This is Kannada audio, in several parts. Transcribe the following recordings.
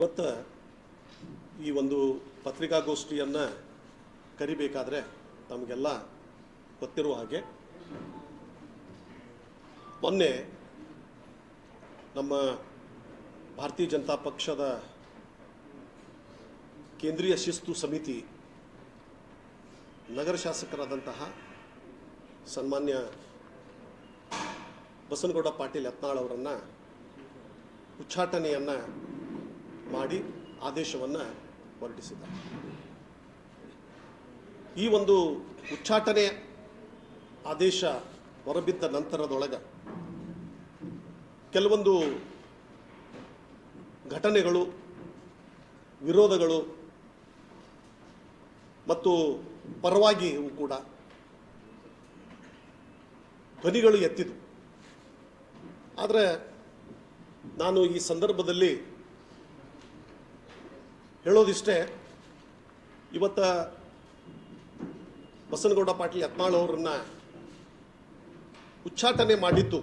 ಇವತ್ತು ಈ ಒಂದು ಪತ್ರಿಕಾಗೋಷ್ಠಿಯನ್ನು ಕರಿಬೇಕಾದ್ರೆ ತಮಗೆಲ್ಲ ಗೊತ್ತಿರುವ ಹಾಗೆ, ಮೊನ್ನೆ ನಮ್ಮ ಭಾರತೀಯ ಜನತಾ ಪಕ್ಷದ ಕೇಂದ್ರೀಯ ಶಿಸ್ತು ಸಮಿತಿ ನಗರ ಶಾಸಕರಾದಂತಹ ಸನ್ಮಾನ್ಯ ಬಸನಗೌಡ ಪಾಟೀಲ್ ಯತ್ನಾಳ್ ಅವರನ್ನು ಉಚ್ಚಾಟನೆಯನ್ನು ಮಾಡಿ ಆದೇಶವನ್ನು ಹೊರಡಿಸಿದ್ದಾರೆ ಈ ಒಂದು ಉಚ್ಚಾಟನೆ ಆದೇಶ ಹೊರಬಿದ್ದ ನಂತರದೊಳಗೆ ಕೆಲವೊಂದು ಘಟನೆಗಳು, ವಿರೋಧಗಳು ಮತ್ತು ಪರವಾಗಿ ಕೂಡ ಧ್ವನಿಗಳು ಎತ್ತಿತು ಆದರೆ ನಾನು ಈ ಸಂದರ್ಭದಲ್ಲಿ ಹೇಳೋದಿಷ್ಟೇ, ಇವತ್ತ ಬಸನಗೌಡ ಪಾಟೀಲ್ ಯತ್ನಾಳ್ ಅವರನ್ನ ಉಚ್ಚಾಟನೆ ಮಾಡಿದ್ದು,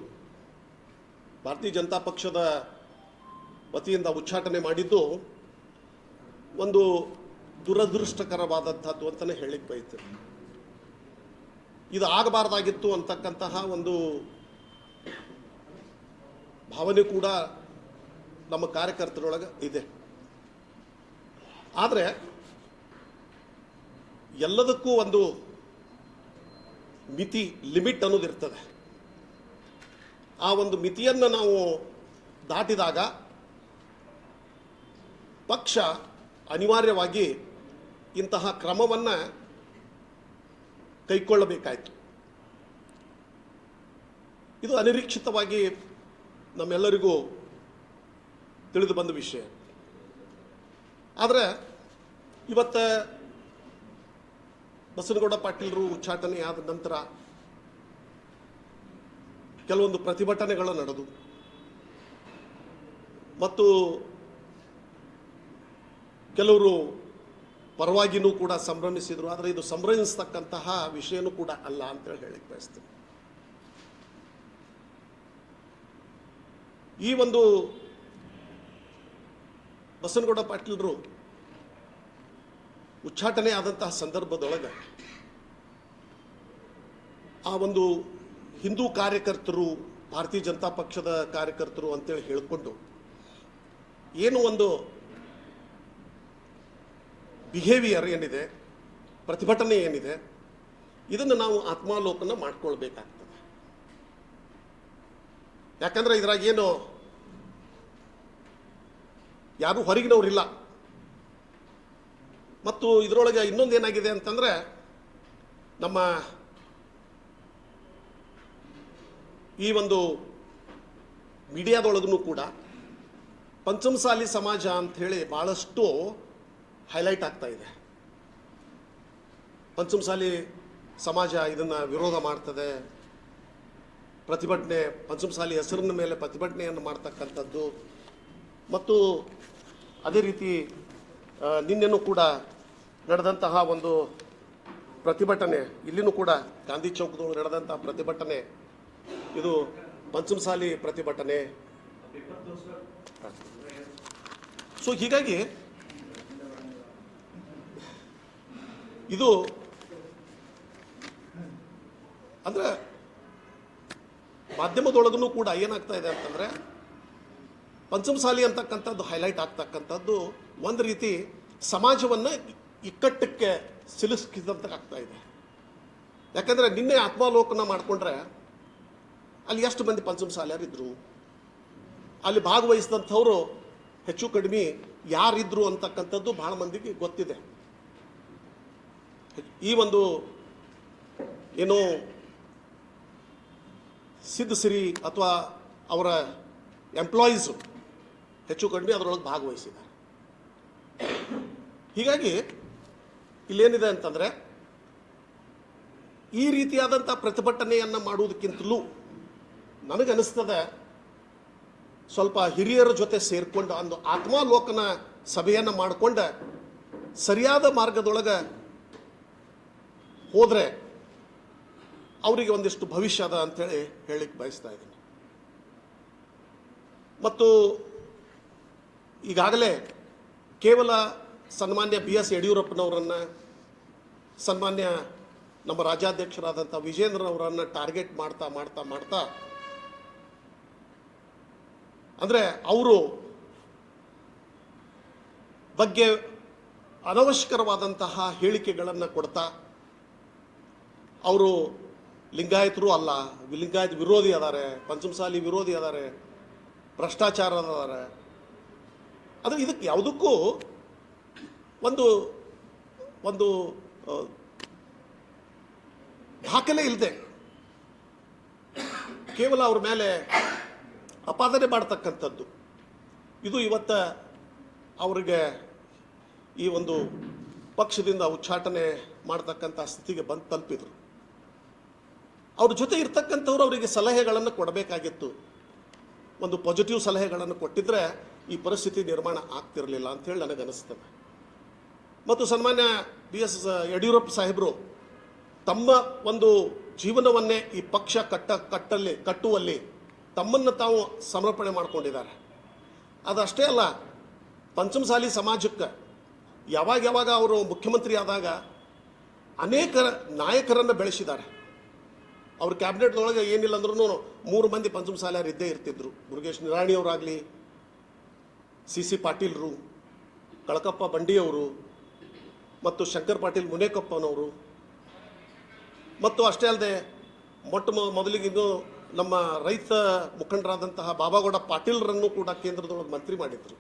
ಭಾರತೀಯ ಜನತಾ ಪಕ್ಷದ ವತಿಯಿಂದ ಉಚ್ಚಾಟನೆ ಮಾಡಿದ್ದು ಒಂದು ದುರದೃಷ್ಟಕರವಾದಂಥದ್ದು ಅಂತಲೇ ಹೇಳಿಕ್ಕೆ ಬಯಸ್ತೇನೆ ಇದು ಆಗಬಾರ್ದಾಗಿತ್ತು ಅಂತಕ್ಕಂತಹ ಒಂದು ಭಾವನೆ ಕೂಡ ನಮ್ಮ ಕಾರ್ಯಕರ್ತರೊಳಗೆ ಇದೆ. ಆದರೆ ಎಲ್ಲದಕ್ಕೂ ಒಂದು ಮಿತಿ ಲಿಮಿಟ್ ಅನ್ನೋದು ಇರ್ತದೆ. ಆ ಒಂದು ಮಿತಿಯನ್ನು ನಾವು ದಾಟಿದಾಗ ಪಕ್ಷ ಅನಿವಾರ್ಯವಾಗಿ ಇಂತಹ ಕ್ರಮವನ್ನು ಕೈಗೊಳ್ಳಬೇಕಾಯಿತು ಇದು ಅನಿರೀಕ್ಷಿತವಾಗಿ ನಮ್ಮೆಲ್ಲರಿಗೂ ತಿಳಿದು ಬಂದ ವಿಷಯ. ಆದರೆ ಇವತ್ತು ಬಸನಗೌಡ ಪಾಟೀಲರು ಉಚ್ಚಾಟನೆ ಆದ ನಂತರ ಕೆಲವೊಂದು ಪ್ರತಿಭಟನೆಗಳು ನಡೆದು ಮತ್ತು ಕೆಲವರು ಪರವಾಗಿನೂ ಕೂಡ ಸಂಭ್ರಮಿಸಿದರು. ಆದರೆ ಇದು ಸಂಭ್ರಮಿಸ್ತಕ್ಕಂತಹ ವಿಷಯನೂ ಕೂಡ ಅಲ್ಲ ಅಂತೇಳಿ ಹೇಳಿಕ್ಕೆ ಬಯಸ್ತೀನಿ. ಈ ಒಂದು ಬಸನಗೌಡ ಪಾಟೀಲರು ಉಚ್ಚಾಟನೆ ಆದಂತಹ ಸಂದರ್ಭದೊಳಗೆ ಆ ಒಂದು ಹಿಂದೂ ಕಾರ್ಯಕರ್ತರು, ಭಾರತೀಯ ಜನತಾ ಪಕ್ಷದ ಕಾರ್ಯಕರ್ತರು ಅಂತೇಳಿ ಹೇಳಿಕೊಂಡು ಏನು ಒಂದು ಬಿಹೇವಿಯರ್ ಏನಿದೆ, ಪ್ರತಿಭಟನೆ ಏನಿದೆ, ಇದನ್ನು ನಾವು ಆತ್ಮಾವಲೋಕನ ಮಾಡ್ಕೊಳ್ಬೇಕಾಗ್ತದೆ. ಯಾಕಂದ್ರೆ ಇದ್ರಾಗ ಏನು ಯಾರು ಹೊರಗಿನವರಿಲ್ಲ. ಮತ್ತು ಇದರೊಳಗೆ ಇನ್ನೊಂದು ಏನಾಗಿದೆ ಅಂತಂದರೆ, ನಮ್ಮ ಈ ಒಂದು ಮೀಡಿಯಾದೊಳಗೂ ಕೂಡ ಪಂಚಮಸಾಲಿ ಸಮಾಜ ಅಂಥೇಳಿ ಭಾಳಷ್ಟು ಹೈಲೈಟ್ ಆಗ್ತಾ ಇದೆ. ಪಂಚಮಸಾಲಿ ಸಮಾಜ ಇದನ್ನು ವಿರೋಧ ಮಾಡ್ತದೆ. ಪ್ರತಿಭಟನೆ, ಪಂಚಮಸಾಲಿ ಹೆಸರಿನ ಮೇಲೆ ಪ್ರತಿಭಟನೆಯನ್ನು ಮಾಡ್ತಕ್ಕಂಥದ್ದು. ಮತ್ತು ಅದೇ ರೀತಿ ನಿನ್ನೆನೂ ಕೂಡ ನಡೆದಂತಹ ಒಂದು ಪ್ರತಿಭಟನೆ, ಇಲ್ಲಿನೂ ಕೂಡ ಗಾಂಧಿ ಚೌಕದೊಳಗೆ ನಡೆದಂತಹ ಪ್ರತಿಭಟನೆ, ಇದು ಪಂಚಮಸಾಲಿ ಪ್ರತಿಭಟನೆ. ಸೊ ಹೀಗಾಗಿ, ಇದು ಅಂದ್ರೆ ಮಾಧ್ಯಮದೊಳಗೂ ಕೂಡ ಏನಾಗ್ತಾ ಇದೆ ಅಂತಂದ್ರೆ ಪಂಚಮಸಾಲಿ ಅಂತಕ್ಕಂಥದ್ದು ಹೈಲೈಟ್ ಆಗ್ತಕ್ಕಂಥದ್ದು ಒಂದು ರೀತಿ ಸಮಾಜವನ್ನು ಇಕ್ಕಟ್ಟಕ್ಕೆ ಸಿಲುಕಿಸಿದಂತ ಆಗ್ತಾ ಇದೆ. ಯಾಕಂದರೆ ನಿನ್ನೆ ಆತ್ಮಾವಲೋಕನ ಮಾಡಿಕೊಂಡ್ರೆ ಅಲ್ಲಿ ಎಷ್ಟು ಮಂದಿ ಪಂಚಮಸಾಲಿಯರಿದ್ದರು ಅಲ್ಲಿ ಭಾಗವಹಿಸಿದಂಥವರು ಹೆಚ್ಚು ಕಡಿಮೆ ಯಾರಿದ್ರು ಅಂತಕ್ಕಂಥದ್ದು ಭಾಳ ಮಂದಿಗೆ ಗೊತ್ತಿದೆ. ಈ ಒಂದು ಏನು ಸಿದ್ಧಸಿರಿ ಅಥವಾ ಅವರ ಎಂಪ್ಲಾಯೀಸು ಹೆಚ್ಚು ಕಡಿಮೆ ಅದರೊಳಗೆ ಭಾಗವಹಿಸಿದ್ದಾರೆ. ಹೀಗಾಗಿ ಇಲ್ಲೇನಿದೆ ಅಂತಂದರೆ ಈ ರೀತಿಯಾದಂಥ ಪ್ರತಿಭಟನೆಯನ್ನು ಮಾಡುವುದಕ್ಕಿಂತಲೂ ನನಗನ್ನಿಸ್ತದೆ ಸ್ವಲ್ಪ ಹಿರಿಯರ ಜೊತೆ ಸೇರಿಕೊಂಡು ಒಂದು ಆತ್ಮಾಲೋಕನ ಸಭೆಯನ್ನು ಮಾಡಿಕೊಂಡ ಸರಿಯಾದ ಮಾರ್ಗದೊಳಗೆ ಹೋದರೆ ಅವರಿಗೆ ಒಂದಿಷ್ಟು ಭವಿಷ್ಯದ ಅದ ಅಂತೇಳಿ ಹೇಳಿಕ್ಕೆ ಬಯಸ್ತಾ ಇದ್ದೀನಿ. ಮತ್ತು ಈಗಾಗಲೇ ಕೇವಲ ಸನ್ಮಾನ್ಯ ಬಿ ಎಸ್ ಯಡಿಯೂರಪ್ಪನವರನ್ನು, ಸನ್ಮಾನ್ಯ ನಮ್ಮ ರಾಜ್ಯಾಧ್ಯಕ್ಷರಾದಂಥ ವಿಜೇಂದ್ರನವರನ್ನು ಟಾರ್ಗೆಟ್ ಮಾಡ್ತಾ ಮಾಡ್ತಾ ಮಾಡ್ತಾ, ಅಂದರೆ ಅವರು ಬಗ್ಗೆ ಅನವಶ್ಯಕರವಾದಂತಹ ಹೇಳಿಕೆಗಳನ್ನು ಕೊಡ್ತಾ, ಅವರು ಲಿಂಗಾಯತರು ಅಲ್ಲ, ಲಿಂಗಾಯತ್ ವಿರೋಧಿ ಅದಾರೆ, ಪಂಚಮಸಾಲಿ ವಿರೋಧಿ ಅದಾರೆ ಭ್ರಷ್ಟಾಚಾರ ಅದಾರೆ ಆದರೆ ಇದಕ್ಕೆ ಯಾವುದಕ್ಕೂ ಒಂದು ಒಂದು ದಾಖಲೆ ಇಲ್ಲದೆ ಕೇವಲ ಅವ್ರ ಮೇಲೆ ಅಪಾದನೆ ಮಾಡ್ತಕ್ಕಂಥದ್ದು. ಇದು ಇವತ್ತ ಅವರಿಗೆ ಈ ಒಂದು ಪಕ್ಷದಿಂದ ಉಚ್ಚಾಟನೆ ಮಾಡ್ತಕ್ಕಂಥ ಸ್ಥಿತಿಗೆ ಬಂದು ತಲುಪಿದರು. ಅವ್ರ ಜೊತೆ ಇರ್ತಕ್ಕಂಥವ್ರು ಅವರಿಗೆ ಸಲಹೆಗಳನ್ನು ಕೊಡಬೇಕಾಗಿತ್ತು. ಒಂದು ಪಾಸಿಟಿವ್ ಸಲಹೆಗಳನ್ನು ಕೊಟ್ಟಿದ್ರೆ ಈ ಪರಿಸ್ಥಿತಿ ನಿರ್ಮಾಣ ಆಗ್ತಿರಲಿಲ್ಲ ನನಗೆ ಅನಿಸ್ತದೆ ಮತ್ತು ಸನ್ಮಾನ್ಯ ಬಿ ಎಸ್ ಯಡಿಯೂರಪ್ಪ ಸಾಹೇಬರು ತಮ್ಮ ಒಂದು ಜೀವನವನ್ನೇ ಈ ಪಕ್ಷ ಕಟ್ಟ, ಕಟ್ಟಲ್ಲಿ, ಕಟ್ಟುವಲ್ಲಿ ತಮ್ಮನ್ನು ತಾವು ಸಮರ್ಪಣೆ ಮಾಡಿಕೊಂಡಿದ್ದಾರೆ. ಅದಷ್ಟೇ ಅಲ್ಲ, ಪಂಚಮಸಾಲಿ ಸಮಾಜಕ್ಕೆ ಯಾವಾಗ ಯಾವಾಗ ಅವರು ಮುಖ್ಯಮಂತ್ರಿ ಆದಾಗ ಅನೇಕ ನಾಯಕರನ್ನು ಬೆಳೆಸಿದ್ದಾರೆ. ಅವ್ರ ಕ್ಯಾಬಿನೆಟ್ದೊಳಗೆ ಏನಿಲ್ಲ ಅಂದ್ರೂ ಮೂರು ಮಂದಿ ಪಂಚಮಸಾಲಿಯರು ಇದ್ದೇ ಇರ್ತಿದ್ರು. ಮುರುಗೇಶ್ ನಿರಾಣಿಯವರಾಗಲಿ ಸಿ ಸಿ ಪಾಟೀಲ್ರು, ಕಳಕಪ್ಪ ಬಂಡಿಯವರು, ಮತ್ತು ಶಂಕರ್ ಪಾಟೀಲ್ ಮುನೇಕಪ್ಪನವರು. ಮತ್ತು ಅಷ್ಟೇ ಅಲ್ಲದೆ, ಮೊಟ್ಟ ಮೊ- ಮೊದಲಿಗೆ ಇನ್ನು ನಮ್ಮ ರೈತ ಮುಖಂಡರಾದಂತಹ ಬಾಬಾಗೌಡ ಪಾಟೀಲ್ರನ್ನು ಕೂಡ ಕೇಂದ್ರದೊಳಗೆ ಮಂತ್ರಿ ಮಾಡಿದ್ರು.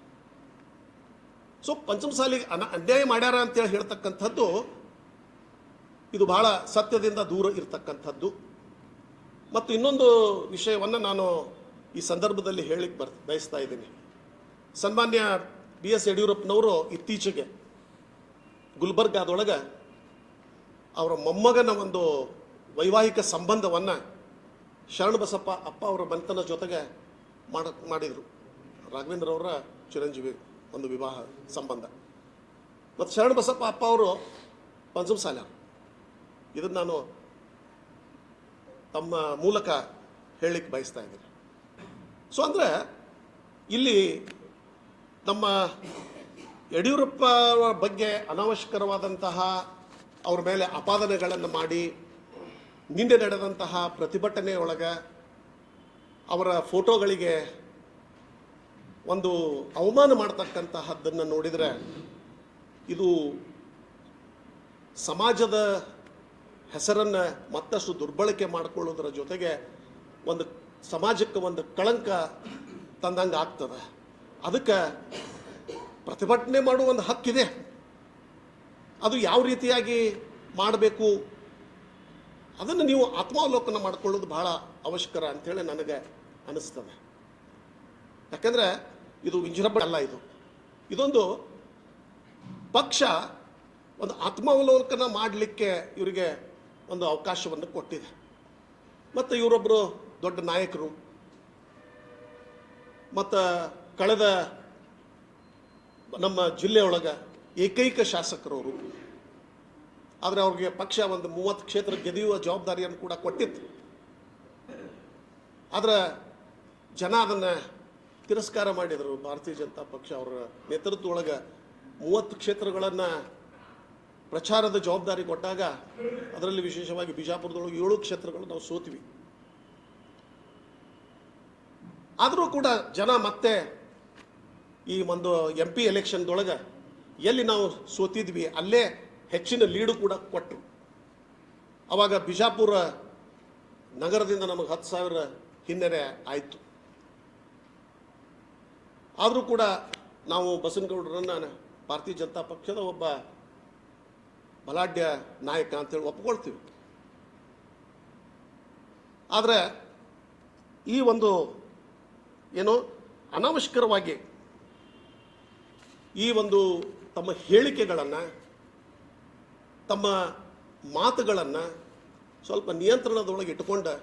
ಸೊ ಪಂಚಮಸಾಲಿಗೆ ಅನ, ಅನ್ಯಾಯ ಮಾಡ್ಯಾರ ಅಂತೇಳಿ ಹೇಳ್ತಕ್ಕಂಥದ್ದು ಇದು ಬಹಳ ಸತ್ಯದಿಂದ ದೂರ ಇರತಕ್ಕಂಥದ್ದು. ಮತ್ತು ಇನ್ನೊಂದು ವಿಷಯವನ್ನು ನಾನು ಈ ಸಂದರ್ಭದಲ್ಲಿ ಹೇಳಿಕ್ಕೆ ಬರ್, ಬಯಸ್ತಾ ಇದ್ದೀನಿ. ಸನ್ಮಾನ್ಯ ಬಿ ಎಸ್ ಯಡಿಯೂರಪ್ಪನವರು ಇತ್ತೀಚೆಗೆ ಗುಲ್ಬರ್ಗಾದೊಳಗೆ ಅವರ ಮೊಮ್ಮಗನ ಒಂದು ವೈವಾಹಿಕ ಸಂಬಂಧವನ್ನು ಶರಣಬಸಪ್ಪ ಅಪ್ಪ ಅವರ ಬಂತನ ಜೊತೆಗೆ ಮಾಡ, ಮಾಡಿದರು. ರಾಘವೇಂದ್ರ ಅವರ ಚಿರಂಜೀವಿ ಒಂದು ವಿವಾಹ ಸಂಬಂಧ. ಮತ್ತು ಶರಣಬಸಪ್ಪ ಅಪ್ಪ ಅವರು ಪಂಚಮಸಾಲ ಇದನ್ನು ನಾನು ತಮ್ಮ ಮೂಲಕ ಹೇಳಲಿಕ್ಕೆ ಬಯಸ್ತಾ ಇದ್ದೀನಿ ಸೊ ಅಂದರೆ ಇಲ್ಲಿ ನಮ್ಮ ಯಡಿಯೂರಪ್ಪ ಬಗ್ಗೆ ಅನಾವಶ್ಯಕರವಾದಂತಹ ಅವ್ರ ಮೇಲೆ ಅಪಾದನೆಗಳನ್ನು ಮಾಡಿ, ನಿನ್ನೆ ನಡೆದಂತಹ ಪ್ರತಿಭಟನೆಯೊಳಗೆ ಅವರ ಫೋಟೋಗಳಿಗೆ ಒಂದು ಅವಮಾನ ಮಾಡ್ತಕ್ಕಂತಹದ್ದನ್ನು ನೋಡಿದರೆ ಇದು ಸಮಾಜದ ಹೆಸರನ್ನು ಮತ್ತಷ್ಟು ದುರ್ಬಳಕೆ ಮಾಡಿಕೊಳ್ಳೋದ್ರ ಜೊತೆಗೆ ಒಂದು ಸಮಾಜಕ್ಕೆ ಒಂದು ಕಳಂಕ ತಂದಂಗೆ ಆಗ್ತದೆ. ಅದಕ್ಕೆ ಪ್ರತಿಭಟನೆ ಮಾಡುವ ಒಂದು ಹಕ್ಕಿದೆ. ಅದು ಯಾವ ರೀತಿಯಾಗಿ ಮಾಡಬೇಕು? ಅದನ್ನು ನೀವು ಆತ್ಮಾವಲೋಕನ ಮಾಡಿಕೊಳ್ಳೋದು ಬಹಳ ಅವಶ್ಯಕರ ಅಂಥೇಳಿ ನನಗೆ ಅನಿಸ್ತದೆ. ಯಾಕಂದರೆ ಇದು ವಿಜೃಂಭಣೆ ಅಲ್ಲ ಇದು. ಇದೊಂದು ಪಕ್ಷ ಒಂದು ಆತ್ಮಾವಲೋಕನ ಮಾಡಲಿಕ್ಕೆ ಇವರಿಗೆ ಒಂದು ಅವಕಾಶವನ್ನು ಕೊಟ್ಟಿದೆ. ಮತ್ತು ಇವರೊಬ್ಬರು ದೊಡ್ಡ ನಾಯಕರು. ಮತ್ತು ಕಳೆದ ನಮ್ಮ ಜಿಲ್ಲೆಯೊಳಗೆ ಏಕೈಕ ಶಾಸಕರವರು. ಆದರೆ ಅವ್ರಿಗೆ ಪಕ್ಷ ಒಂದು ಮೂವತ್ತು ಕ್ಷೇತ್ರ ಗೆದೆಯುವ ಜವಾಬ್ದಾರಿಯನ್ನು ಕೂಡ ಕೊಟ್ಟಿತ್ತು. ಆದರೆ ಜನ ಅದನ್ನು ತಿರಸ್ಕಾರ ಮಾಡಿದರು. ಭಾರತೀಯ ಜನತಾ ಪಕ್ಷ ಅವರ ನೇತೃತ್ವ ಒಳಗೆ ಮೂವತ್ತು ಕ್ಷೇತ್ರಗಳನ್ನು ಪ್ರಚಾರದ ಜವಾಬ್ದಾರಿ ಕೊಟ್ಟಾಗ ಅದರಲ್ಲಿ ವಿಶೇಷವಾಗಿ ಬಿಜಾಪುರದೊಳಗೆ ಏಳು ಕ್ಷೇತ್ರಗಳು ನಾವು ಸೋತಿವಿ. ಆದರೂ ಕೂಡ ಜನ ಮತ್ತೆ ಈ ಒಂದು ಎಂ ಪಿ ಎಲೆಕ್ಷನ್ದೊಳಗೆ ಎಲ್ಲಿ ನಾವು ಸೋತಿದ್ವಿ, ಅಲ್ಲೇ ಹೆಚ್ಚಿನ ಲೀಡು ಕೂಡ ಕೊಟ್ಟರು ಆವಾಗ ಬಿಜಾಪುರ ನಗರದಿಂದ ನಮಗೆ ಹತ್ತು ಸಾವಿರ ಹಿನ್ನಡೆ ಆಯಿತು. ಆದರೂ ಕೂಡ ನಾವು ಬಸನಗೌಡರನ್ನು ಭಾರತೀಯ ಜನತಾ ಪಕ್ಷದ ಒಬ್ಬ ಬಲಾಢ್ಯ ನಾಯಕ ಅಂತೇಳಿ ಒಪ್ಕೊಳ್ತೀವಿ. ಆದರೆ ಈ ಒಂದು ಏನು ಅನಾವಶ್ಯಕರವಾಗಿ ಈ ಒಂದು ತಮ್ಮ ಹೇಳಿಕೆಗಳನ್ನು, ತಮ್ಮ ಮಾತುಗಳನ್ನು ಸ್ವಲ್ಪ ನಿಯಂತ್ರಣದೊಳಗೆ ಇಟ್ಟುಕೊಂಡು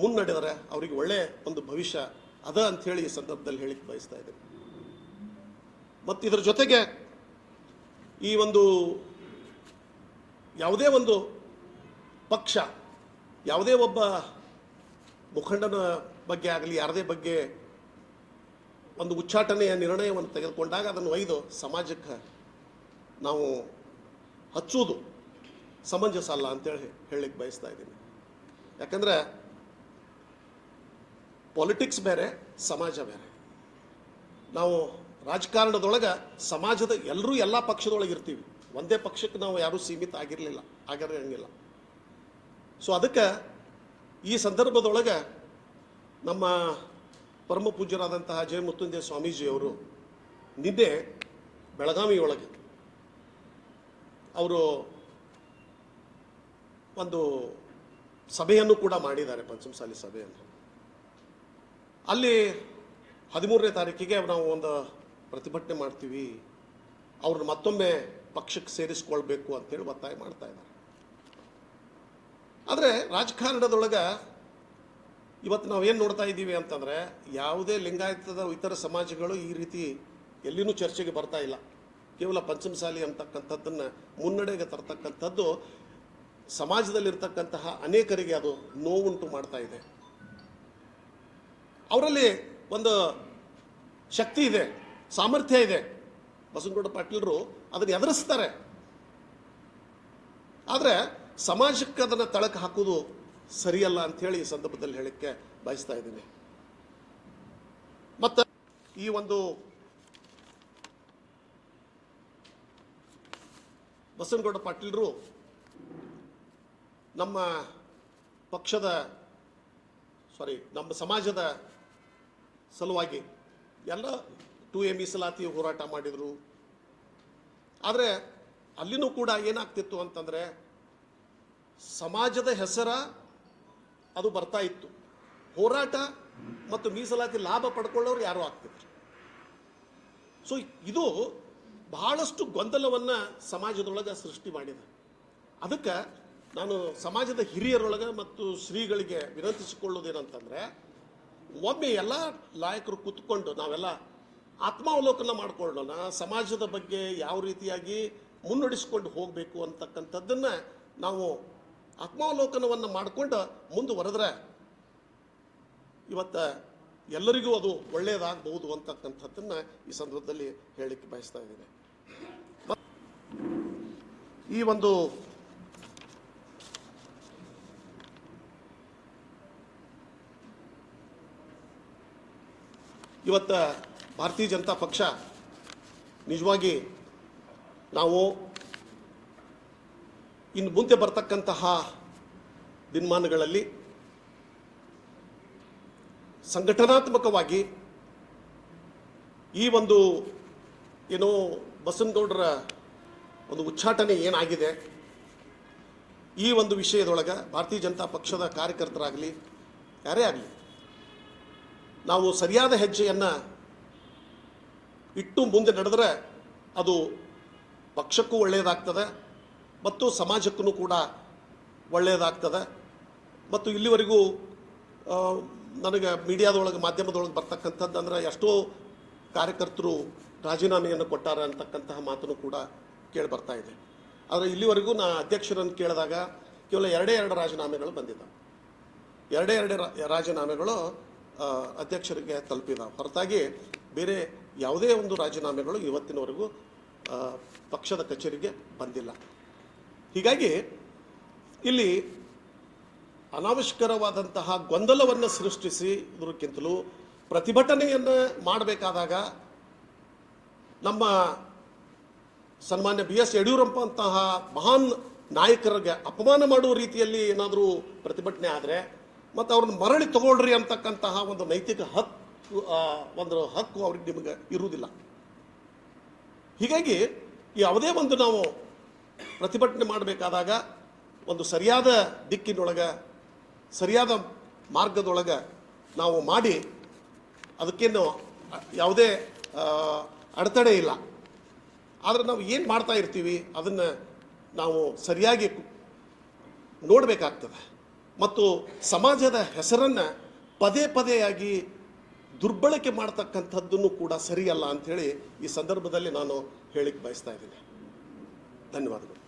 ಮುನ್ನಡೆದರೆ ಅವರಿಗೆ ಒಳ್ಳೆಯ ಒಂದು ಭವಿಷ್ಯ ಅದ ಅಂಥೇಳಿ ಈ ಸಂದರ್ಭದಲ್ಲಿ ಹೇಳಿಕ್ಕೆ ಬಯಸ್ತಾ ಇದ್ದೇನೆ. ಮತ್ತು ಇದರ ಜೊತೆಗೆ ಈ ಒಂದು ಯಾವುದೇ ಒಂದು ಪಕ್ಷ, ಯಾವುದೇ ಒಬ್ಬ ಮುಖಂಡನ ಬಗ್ಗೆ ಆಗಲಿ, ಯಾರದೇ ಬಗ್ಗೆ ಒಂದು ಉಚ್ಚಾಟನೆಯ ನಿರ್ಣಯವನ್ನು ತೆಗೆದುಕೊಂಡಾಗ ಅದನ್ನು ಒಯ್ದು ಸಮಾಜಕ್ಕೆ ನಾವು ಹಚ್ಚುವುದು ಸಮಂಜಸ ಅಲ್ಲ ಅಂತೇಳಿ ಹೇಳಲಿಕ್ಕೆ ಬಯಸ್ತಾ ಇದ್ದೀನಿ. ಯಾಕಂದರೆ ಪಾಲಿಟಿಕ್ಸ್ ಬೇರೆ, ಸಮಾಜ ಬೇರೆ. ನಾವು ರಾಜಕಾರಣದೊಳಗೆ ಸಮಾಜದ ಎಲ್ಲರೂ ಎಲ್ಲ ಪಕ್ಷದೊಳಗೆ ಇರ್ತೀವಿ. ಒಂದೇ ಪಕ್ಷಕ್ಕೆ ನಾವು ಯಾರೂ ಸೀಮಿತ ಆಗಿರಲಿಲ್ಲ, ಆಗಿರಂಗಿಲ್ಲ. ಸೊ ಅದಕ್ಕೆ ಈ ಸಂದರ್ಭದೊಳಗೆ ನಮ್ಮ ಪರಮ ಪೂಜ್ಯರಾದಂತಹ ಜಯ ಮುತ್ತುಂಜಯ ಸ್ವಾಮೀಜಿಯವರು ನಿನ್ನೆ ಬೆಳಗಾವಿಯೊಳಗೆ ಅವರು ಒಂದು ಸಭೆಯನ್ನು ಕೂಡ ಮಾಡಿದ್ದಾರೆ, ಪಂಚಮಸಾಲಿ ಸಭೆಯನ್ನು ಅಲ್ಲಿ ಹದಿಮೂರನೇ ತಾರೀಕಿಗೆ ನಾವು ಒಂದು ಪ್ರತಿಭಟನೆ ಮಾಡ್ತೀವಿ ಅವ್ರನ್ನ ಮತ್ತೊಮ್ಮೆ ಪಕ್ಷಕ್ಕೆ ಸೇರಿಸ್ಕೊಳ್ಬೇಕು ಅಂತೇಳಿ ಒತ್ತಾಯ ಮಾಡ್ತಾ ಇದ್ದಾರೆ. ಆದರೆ ರಾಜಕಾರಣದೊಳಗೆ ಇವತ್ತು ನಾವು ಏನು ನೋಡ್ತಾ ಇದ್ದೀವಿ ಅಂತಂದರೆ ಯಾವುದೇ ಲಿಂಗಾಯತದ ಇತರ ಸಮಾಜಗಳು ಈ ರೀತಿ ಎಲ್ಲಿನೂ ಚರ್ಚೆಗೆ ಬರ್ತಾ ಇಲ್ಲ. ಕೇವಲ ಪಂಚಮಸಾಲಿ ಅಂತಕ್ಕಂಥದ್ದನ್ನು ಮುನ್ನಡೆಗೆ ತರ್ತಕ್ಕಂಥದ್ದು ಸಮಾಜದಲ್ಲಿರ್ತಕ್ಕಂತಹ ಅನೇಕರಿಗೆ ಅದು ನೋವುಂಟು ಮಾಡ್ತಾ ಇದೆ. ಅವರಲ್ಲಿ ಒಂದು ಶಕ್ತಿ ಇದೆ, ಸಾಮರ್ಥ್ಯ ಇದೆ. ಬಸವನಗೌಡ ಪಾಟೀಲರು ಅದನ್ನು ಎದುರಿಸ್ತಾರೆ. ಆದರೆ ಸಮಾಜಕ್ಕೆ ಅದನ್ನು ತಳಕ್ಕೆ ಹಾಕೋದು ಸರಿಯಲ್ಲ ಅಂಥೇಳಿ ಈ ಸಂದರ್ಭದಲ್ಲಿ ಹೇಳಕ್ಕೆ ಬಯಸ್ತಾ ಇದ್ದೀನಿ. ಮತ್ತು ಈ ಒಂದು ಬಸವನಗೌಡ ಪಾಟೀಲರು ನಮ್ಮ ಪಕ್ಷದ ಸಾರಿ ನಮ್ಮ ಸಮಾಜದ ಸಲುವಾಗಿ ಎಲ್ಲ ಟು ಎ ಮೀಸಲಾತಿ ಹೋರಾಟ ಮಾಡಿದರು. ಆದರೆ ಅಲ್ಲಿನೂ ಕೂಡ ಏನಾಗ್ತಿತ್ತು ಅಂತಂದರೆ ಸಮಾಜದ ಹೆಸರ ಅದು ಬರ್ತಾ ಇತ್ತು. ಹೋರಾಟ ಮತ್ತು ಮೀಸಲಾತಿ ಲಾಭ ಪಡ್ಕೊಳ್ಳೋರು ಯಾರು ಆಗ್ತಿದ್ರು? ಸೊ ಇದು ಬಹಳಷ್ಟು ಗೊಂದಲವನ್ನು ಸಮಾಜದೊಳಗೆ ಸೃಷ್ಟಿ ಮಾಡಿದೆ. ಅದಕ್ಕೆ ನಾನು ಸಮಾಜದ ಹಿರಿಯರೊಳಗೆ ಮತ್ತು ಶ್ರೀಗಳಿಗೆ ವಿನಂತಿಸಿಕೊಳ್ಳೋದೇನಂತಂದರೆ, ಒಮ್ಮೆ ಎಲ್ಲ ನಾಯಕರು ಕೂತ್ಕೊಂಡು ನಾವೆಲ್ಲ ಆತ್ಮಾವಲೋಕನ ಮಾಡಿಕೊಳ್ಳೋಣ. ಸಮಾಜದ ಬಗ್ಗೆ ಯಾವ ರೀತಿಯಾಗಿ ಮುನ್ನಡೆಸ್ಕೊಂಡು ಹೋಗಬೇಕು ಅಂತಕ್ಕಂಥದ್ದನ್ನು ನಾವು ಆತ್ಮಾವಲೋಕನವನ್ನು ಮಾಡಿಕೊಂಡು ಮುಂದುವರೆದ್ರೆ ಇವತ್ತು ಎಲ್ಲರಿಗೂ ಅದು ಒಳ್ಳೆಯದಾಗಬಹುದು ಅಂತಕ್ಕಂಥದ್ದನ್ನು ಈ ಸಂದರ್ಭದಲ್ಲಿ ಹೇಳಲಿಕ್ಕೆ ಬಯಸ್ತಾ ಇದ್ದೀನಿ. ಈ ಒಂದು ಇವತ್ತ ಭಾರತೀಯ ಜನತಾ ಪಕ್ಷ ನಿಜವಾಗಿ ನಾವು ಇನ್ನು ಮುಂದೆ ಬರ್ತಕ್ಕಂತಹ ದಿನಮಾನಗಳಲ್ಲಿ ಸಂಘಟನಾತ್ಮಕವಾಗಿ ಈ ಒಂದು ಏನೋ ಬಸವನಗೌಡರ ಒಂದು ಉಚ್ಚಾಟನೆ ಏನಾಗಿದೆ, ಈ ಒಂದು ವಿಷಯದೊಳಗೆ ಭಾರತೀಯ ಜನತಾ ಪಕ್ಷದ ಕಾರ್ಯಕರ್ತರಾಗಲಿ, ಯಾರೇ ಆಗಲಿ, ನಾವು ಸರಿಯಾದ ಹೆಜ್ಜೆಯನ್ನು ಇಟ್ಟು ಮುಂದೆ ನಡೆದರೆ ಅದು ಪಕ್ಷಕ್ಕೂ ಒಳ್ಳೆಯದಾಗ್ತದೆ ಮತ್ತು ಸಮಾಜಕ್ಕೂ ಕೂಡ ಒಳ್ಳೆಯದಾಗ್ತದೆ ಮತ್ತು ಇಲ್ಲಿವರೆಗೂ ನನಗೆ ಮೀಡಿಯಾದೊಳಗೆ, ಮಾಧ್ಯಮದೊಳಗೆ ಬರ್ತಕ್ಕಂಥದ್ದು ಅಂದರೆ ಎಷ್ಟೋ ಕಾರ್ಯಕರ್ತರು ರಾಜೀನಾಮೆಯನ್ನು ಕೊಟ್ಟಾರ ಅಂತಕ್ಕಂತಹ ಮಾತನ್ನು ಕೂಡ ಕೇಳಿ ಬರ್ತಾ ಇದೆ. ಆದರೆ ಇಲ್ಲಿವರೆಗೂ ನಾ ಅಧ್ಯಕ್ಷರನ್ನು ಕೇಳಿದಾಗ ಕೇವಲ ಎರಡೇ ಎರಡು ರಾಜೀನಾಮೆಗಳು ಬಂದಿದ್ದಾವೆ. ಎರಡೇ ಎರಡೇ ರಾಜೀನಾಮೆಗಳು ಅಧ್ಯಕ್ಷರಿಗೆ ತಲುಪಿದಾವೆ. ಹೊರತಾಗಿ ಬೇರೆ ಯಾವುದೇ ಒಂದು ರಾಜೀನಾಮೆಗಳು ಇವತ್ತಿನವರೆಗೂ ಪಕ್ಷದ ಕಚೇರಿಗೆ ಬಂದಿಲ್ಲ. ಹೀಗಾಗಿ ಇಲ್ಲಿ ಅನಾವಶ್ಯಕರವಾದಂತಹ ಗೊಂದಲವನ್ನು ಸೃಷ್ಟಿಸಿ ಇದಕ್ಕಿಂತಲೂ ಪ್ರತಿಭಟನೆಯನ್ನು ಮಾಡಬೇಕಾದಾಗ ನಮ್ಮ ಸನ್ಮಾನ್ಯ ಬಿ ಎಸ್ ಯಡಿಯೂರಪ್ಪ ಅಂತಹ ಮಹಾನ್ ನಾಯಕರಿಗೆ ಅಪಮಾನ ಮಾಡುವ ರೀತಿಯಲ್ಲಿ ಏನಾದರೂ ಪ್ರತಿಭಟನೆ ಆದರೆ ಮತ್ತು ಅವ್ರನ್ನ ಮರಳಿ ತಗೊಳ್ರಿ ಅಂತಕ್ಕಂತಹ ಒಂದು ನೈತಿಕ ಹಕ್ಕು ಒಂದು ಹಕ್ಕು ಅವ್ರಿಗೆ ನಿಮಗೆ ಇರುವುದಿಲ್ಲ. ಹೀಗಾಗಿ ಯಾವುದೇ ಒಂದು ನಾವು ಪ್ರತಿಭಟನೆ ಮಾಡಬೇಕಾದಾಗ ಒಂದು ಸರಿಯಾದ ದಿಕ್ಕಿನೊಳಗೆ, ಸರಿಯಾದ ಮಾರ್ಗದೊಳಗೆ ನಾವು ಮಾಡಿ ಅದಕ್ಕೇನು ಯಾವುದೇ ಅಡೆತಡೆ ಇಲ್ಲ. ಆದರೆ ನಾವು ಏನು ಮಾಡ್ತಾ ಇರ್ತೀವಿ ಅದನ್ನು ನಾವು ಸರಿಯಾಗಿ ನೋಡಬೇಕಾಗ್ತದೆ. ಮತ್ತು ಸಮಾಜದ ಹೆಸರನ್ನು ಪದೇ ಪದೇಯಾಗಿ ದುರ್ಬಳಕೆ ಮಾಡ್ತಕ್ಕಂಥದ್ದನ್ನು ಕೂಡ ಸರಿಯಲ್ಲ ಅಂಥೇಳಿ ಈ ಸಂದರ್ಭದಲ್ಲಿ ನಾನು ಹೇಳಿಕ್ಕೆ ಬಯಸ್ತಾ ಇದ್ದೀನಿ. ಧನ್ಯವಾದಗಳು.